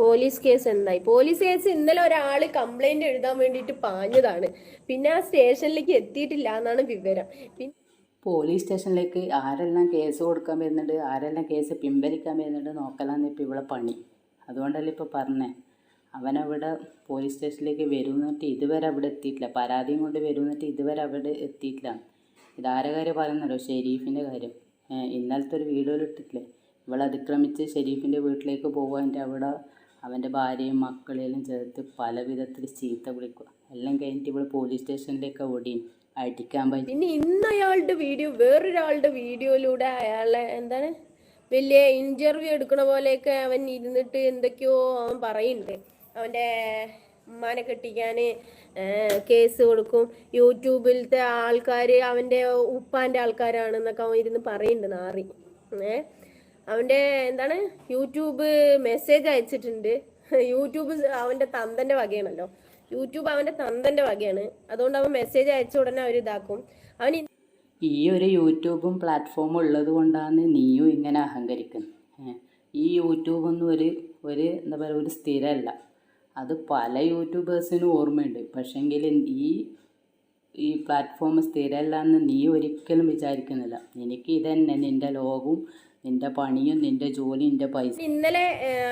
Police case എന്തായി? Police case ഇന്നലെ ഒരാൾ കംപ്ലൈന്റ് എഴുതാൻ വേണ്ടിയിട്ട് പാഞ്ഞതാണ്. പിന്നെ ആ സ്റ്റേഷനിലേക്ക് എത്തിയിട്ടില്ല എന്നാണ് വിവരം. പിന്നെ പോലീസ് സ്റ്റേഷനിലേക്ക് ആരെല്ലാം കേസ് കൊടുക്കാൻ വരുന്നുണ്ട് ആരെല്ലാം കേസ് പിൻവലിക്കാൻ വരുന്നുണ്ട് നോക്കലാന്ന് ഇപ്പം ഇവിടെ പണി. അതുകൊണ്ടല്ലേ ഇപ്പോൾ പറഞ്ഞേ. അവനവിടെ പോലീസ് സ്റ്റേഷനിലേക്ക് വരുന്നിട്ട് ഇതുവരെ അവിടെ എത്തിയിട്ടില്ല. പരാതിയും കൊണ്ട് വരുന്നിട്ട് ഇതുവരെ അവിടെ എത്തിയിട്ടില്ല. ഇതാരെ കാര്യം പറയുന്നല്ലോ ഷെരീഫിന്റെ കാര്യം. ഇന്നലത്തെ ഒരു വീഡിയോയിൽ ഇട്ടിട്ടില്ലേ? ഇവളെ അതിക്രമിച്ച് ഷെരീഫിന്റെ വീട്ടിലേക്ക് പോകാന്റെ അവിടെ അവന്റെ ഭാര്യയും മക്കളെല്ലാം ചേർത്ത് പല വിധത്തിൽ ചീത്ത വിളിക്കുക. എല്ലാം കഴിഞ്ഞിട്ട് ഇവിടെ പോലീസ് സ്റ്റേഷനിലേക്ക് ഓടിയും അടിക്കാൻ പറ്റി. പിന്നെ ഇന്ന് അയാളുടെ വീഡിയോ വേറൊരാളുടെ വീഡിയോയിലൂടെ അയാളെ എന്താണ് വലിയ ഇന്റർവ്യൂ എടുക്കണ പോലെയൊക്കെ അവൻ ഇരുന്നിട്ട് എന്തൊക്കെയോ അവൻ പറയുന്നുണ്ട്. അവന്റെ ഉമ്മാനെ കെട്ടിക്കാൻ കേസ് കൊടുക്കും. യൂട്യൂബിലത്തെ ആൾക്കാർ അവന്റെ ഉപ്പാന്റെ ആൾക്കാരാണെന്നൊക്കെ അവൻ ഇരുന്ന് പറയുന്നുണ്ട് നാറി. ഏ അവന്റെ എന്താണ് യൂട്യൂബ് മെസ്സേജ് അയച്ചിട്ടുണ്ട്. യൂട്യൂബ് അവന്റെ തന്തന്റെ വകയാണല്ലോ. യൂട്യൂബ് അവന്റെ തന്തന്റെ വകയാണ്. അതുകൊണ്ട് അവൻ മെസ്സേജ് അയച്ച ഉടനെ അവർ ഇതാക്കും. അവൻ ഈ ഒരു യൂട്യൂബും പ്ലാറ്റ്ഫോമും ഉള്ളത് കൊണ്ടാണ് നീയും ഇങ്ങനെ അഹങ്കരിക്കുന്നത്. ഈ യൂട്യൂബൊന്നും ഒരു ഒരു എന്താ പറയുക ഒരു സ്ഥിരമല്ല. അത് പല യൂട്യൂബേഴ്സിനും ഓർമ്മയുണ്ട്. പക്ഷെങ്കിൽ ഈ ഈ പ്ലാറ്റ്ഫോം സ്ഥിരമല്ല എന്ന് നീ ഒരിക്കലും വിചാരിക്കുന്നില്ല. എനിക്ക് ഇതന്നെ നിന്റെ ലോകവും നിന്റെ പണിയും നിന്റെ ജോലിയും നിന്റെ പൈസ ഇന്നലെ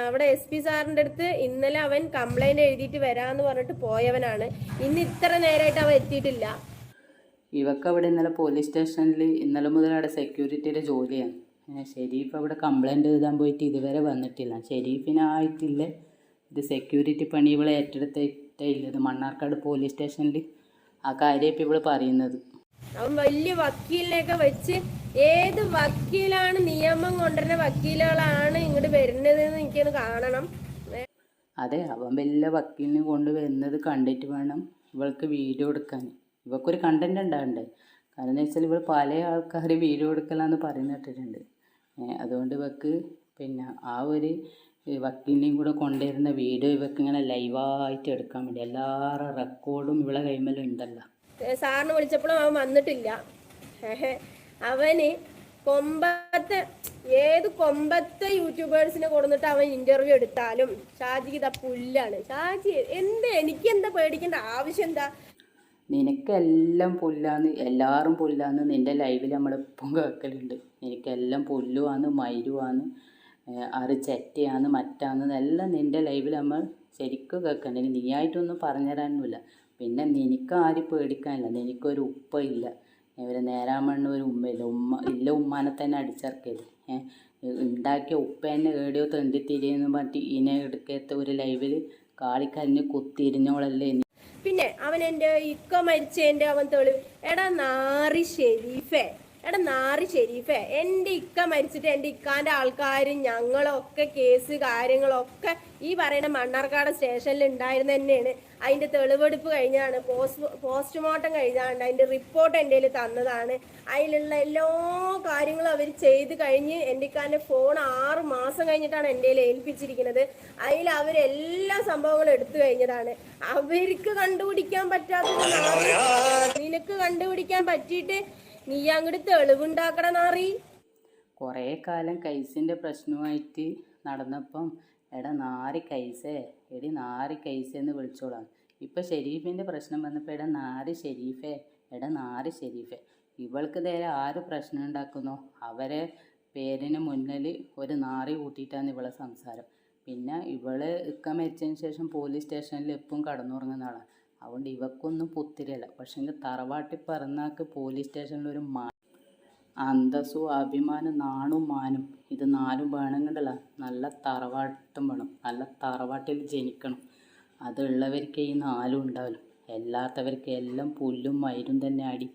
അവിടെ എസ് പി സാറിന്റെ അടുത്ത് ഇന്നലെ അവൻ കംപ്ലൈന്റ് എഴുതിയിട്ട് വരാന്ന് പറഞ്ഞിട്ട് പോയവനാണ്. ഇന്ന് ഇത്ര നേരമായിട്ട് അവൻ എത്തിയിട്ടില്ല. ഇവക്ക് അവിടെ ഇന്നലെ പോലീസ് സ്റ്റേഷനിൽ ഇന്നലെ മുതൽ അവിടെ സെക്യൂരിറ്റിയുടെ ജോലിയാണ് ഷെരീഫ് അവിടെ കംപ്ലൈന്റ് എഴുതാൻ പോയിട്ട് ഇതുവരെ വന്നിട്ടില്ല. ഷെരീഫിനായിട്ടില്ല ഇത് സെക്യൂരിറ്റി പണി ഇവളെ ഏറ്റെടുത്തിട്ടേ മണ്ണാർക്കാട് പോലീസ് സ്റ്റേഷനിൽ ആ കാര്യം ഇപ്പം ഇവൾ പറയുന്നത്. അവൻ വലിയ വക്കീലിനെയൊക്കെ വെച്ച് ഏത് വക്കീലാണ് നിയമം കൊണ്ടുവരുന്ന വക്കീലുകളാണ് ഇങ്ങോട്ട് വരുന്നത് എന്ന് എനിക്കൊന്ന് കാണണം. അതെ അവൻ വലിയ വക്കീലിനെ കൊണ്ട് വരുന്നത് കണ്ടിട്ട് വേണം ഇവൾക്ക് വീഡിയോ എടുക്കാൻ. ഇവൾക്കൊരു കണ്ടന്റ് ഉണ്ടാകണ്ടേ? കാരണം എന്ന് വെച്ചാൽ ഇവൾ പല ആൾക്കാർ വീഡിയോ എടുക്കലാന്ന് പറയുന്ന കേട്ടിട്ടുണ്ട്. ഏ, അതുകൊണ്ട് ഇവക്ക് പിന്നെ ആ ഒരു വക്കീലിനെയും കൂടെ കൊണ്ടുവരുന്ന വീഡിയോ ഇവക്ക് ഇങ്ങനെ ലൈവായിട്ട് എടുക്കാൻ വേണ്ടി എല്ലാവരുടെ റെക്കോർഡും ഇവളെ കൈമേലുണ്ടല്ലോ സാറിന് വിളിച്ചപ്പോഴും അവൻ വന്നിട്ടില്ല. അവന് കൊമ്പത്തെ ഏത് കൊമ്പത്തെ യൂട്യൂബേഴ്സിനെ കൊടുത്തിട്ട് അവൻ ഇന്റർവ്യൂ എടുത്താലും ഷാജിക്ക് ഇതാ പുല്ലാണ്. ഷാജി എന്ത് എനിക്ക് എന്താ പേടിക്കേണ്ട? ആവശ്യം എന്താ? നിനക്കെല്ലാം പുല്ലാന്ന് എല്ലാവരും പുല്ലാന്ന് നിന്റെ ലൈവിൽ നമ്മളിപ്പം കേൾക്കലുണ്ട് എനിക്കെല്ലാം പുല്ലുവാന്ന് മരുവാന്ന് ആറ് ചെറ്റയാന്ന് മറ്റാന്ന് എല്ലാം നിന്റെ ലൈവിൽ നമ്മൾ ശരിക്കും കേൾക്കണ്ട ആയിട്ടൊന്നും പറഞ്ഞു തരാനുമില്ല പിന്നെ നിനക്ക് ആരും പേടിക്കാനില്ല. നിനക്കൊരു ഉപ്പ ഇവരെ നേരാമണ്ണ് ഒരു ഉമ്മയില്ല. ഉമ്മ ഇല്ല ഉമ്മാനെ തന്നെ അടിച്ചിറക്കിയത് ഉണ്ടാക്കിയ ഉപ്പ എന്നെ ഏടിയോ തെണ്ടിത്തിരിയെന്ന് പറഞ്ഞിട്ട് ഇനെ എടുക്കാത്ത ഒരു ലൈവിൽ കാളിക്കലിന് കുത്തിരിഞ്ഞോളല്ലേ ഇനി. പിന്നെ അവൻ എന്റെ ഇക്ക മരിച്ചതിന്റെ അവൻ തെളിവ്. എടാ നാറി ഷെരീഫേ എടാ നാറി ഷെരീഫേ എന്റെ ഇക്ക മരിച്ചിട്ട് എന്റെ ഇക്കാന്റെ ആൾക്കാരും ഞങ്ങളൊക്കെ കേസ് കാര്യങ്ങളൊക്കെ ഈ പറയുന്ന മണ്ണാർക്കാട് സ്റ്റേഷനിൽ ഉണ്ടായിരുന്ന തന്നെയാണ് അതിന്റെ തെളിവെടുപ്പ് കഴിഞ്ഞാണ് പോസ്റ്റ് പോസ്റ്റ്മോർട്ടം കഴിഞ്ഞാണ് അതിന്റെ റിപ്പോർട്ട് എന്റെ കയ്യിൽ തന്നതാണ്. അതിലുള്ള എല്ലാ കാര്യങ്ങളും അവർ ചെയ്ത് കഴിഞ്ഞ് എന്റെ ഇക്കാന്റെ ഫോൺ ആറ് മാസം കഴിഞ്ഞിട്ടാണ് എന്റെ കയ്യിൽ ഏൽപ്പിച്ചിരിക്കുന്നത്. അതിൽ അവരെല്ലാ സംഭവങ്ങളും എടുത്തു കഴിഞ്ഞതാണ്. അവർക്ക് കണ്ടുപിടിക്കാൻ പറ്റാത്തത് നാറി. നിനക്ക് കണ്ടുപിടിക്കാൻ പറ്റിയിട്ട് നീ അങ്ങോട്ട് തെളിവുണ്ടാക്കണ നാറി കുറേ കാലം കൈസിന്റെ പ്രശ്നമായിട്ട് നടന്നപ്പം എടാ നാറി കൈസേ എടി നാറി കൈസേ എന്ന് വിളിച്ചോളാം. ഇപ്പം ഷെരീഫിന്റെ പ്രശ്നം വന്നപ്പോൾ എടാ നാറി ഷെരീഫേ എടാ നാറി ഷെരീഫേ. ഇവൾക്ക് നേരെ ആര് പ്രശ്നം ഉണ്ടാക്കുന്നോ? അവരെ പേരിന് മുന്നിൽ ഒരു നാറി കൂട്ടിയിട്ടാണ് ഇവളെ സംസാരം. പിന്നെ ഇവൾ ഇക്ക മരിച്ചതിന് ശേഷം പോലീസ് സ്റ്റേഷനിൽ എപ്പം കടന്നുറങ്ങുന്ന ആളാണ് അതുകൊണ്ട് ഇവക്കൊന്നും പുത്തിരിയല്ല പക്ഷെങ്കിൽ തറവാട്ടിൽ പിറന്നാക്ക് പോലീസ് സ്റ്റേഷനിൽ ഒരു മാ അന്തസ്സും അഭിമാനം നാണും മാനും. ഇത് നാലും വേണമെങ്കിലല്ല നല്ല തറവാട്ടും വേണം. നല്ല തറവാട്ടിൽ ജനിക്കണം. അതുള്ളവർക്ക് ഈ നാലും ഉണ്ടാവില്ല. അല്ലാത്തവർക്ക് എല്ലാം പുല്ലും മയിലും തന്നെ അടി.